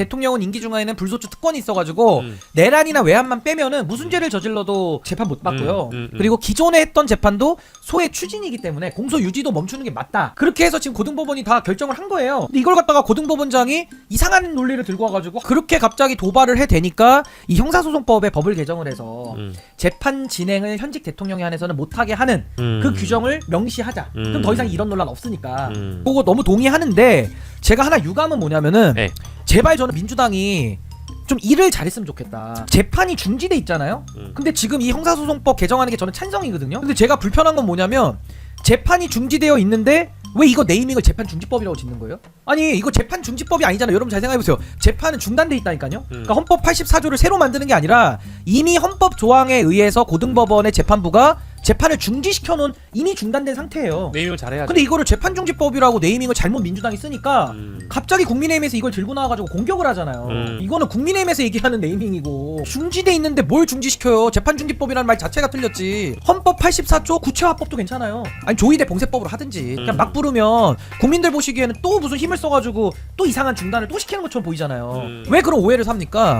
대통령은 임기 중간에는 불소추 특권이 있어가지고 음. 내란이나 외환만 빼면은 무슨 죄를 저질러도 재판 못 받고요. 음, 음, 음. 그리고 기존에 했던 재판도 소의 추진이기 때문에 공소 유지도 멈추는 게 맞다. 그렇게 해서 지금 고등법원이 다 결정을 한 거예요. 근데 이걸 갖다가 고등법원장이 이상한 논리를 들고 와가지고 그렇게 갑자기 도발을 해대니까 이 형사소송법에 법을 개정을 해서 음. 재판 진행을 현직 대통령에 한해서는 못하게 하는 음. 그 규정을 명시하자. 음. 그럼 더 이상 이런 논란 없으니까. 음. 그거 너무 동의하는데 제가 하나 유감은 뭐냐면은 네. 제발 저는 민주당이 좀 일을 잘했으면 좋겠다. 재판이 중지돼 있잖아요. 음. 근데 지금 이 형사소송법 개정하는 게 저는 찬성이거든요. 근데 제가 불편한 건 뭐냐면 재판이 중지되어 있는데 왜 이거 네이밍을 재판 중지법이라고 짓는 거예요? 아니 이거 재판 중지법이 아니잖아요. 여러분 잘 생각해 보세요. 재판은 중단돼 있다니까요. 음. 그러니까 헌법 84조를 새로 만드는 게 아니라 이미 헌법 조항에 의해서 고등법원의 재판부가 재판을 중지시켜 놓은 이미 중단된 상태예요. 네이밍을 잘해야죠. 근데 이거를 재판 중지법이라고 네이밍을 잘못 민주당이 쓰니까 음. 갑자기 국민의힘에서 이걸 들고 나와가지고 공격을 하잖아요. 음. 이거는 국민의힘에서 얘기하는 네이밍이고 중지돼 있는데 뭘 중지시켜요? 재판 중지법이라는 말 자체가 틀렸지. 헌법 84조 구체화법도 괜찮아요. 아니 조의대 봉쇄법으로 하든지 그냥 음. 막 부르면 국민들 보시기에는 또 무슨 힘을 써가지고 또 이상한 중단을 또 시키는 것처럼 보이잖아요. 음. 왜 그런 오해를 삽니까?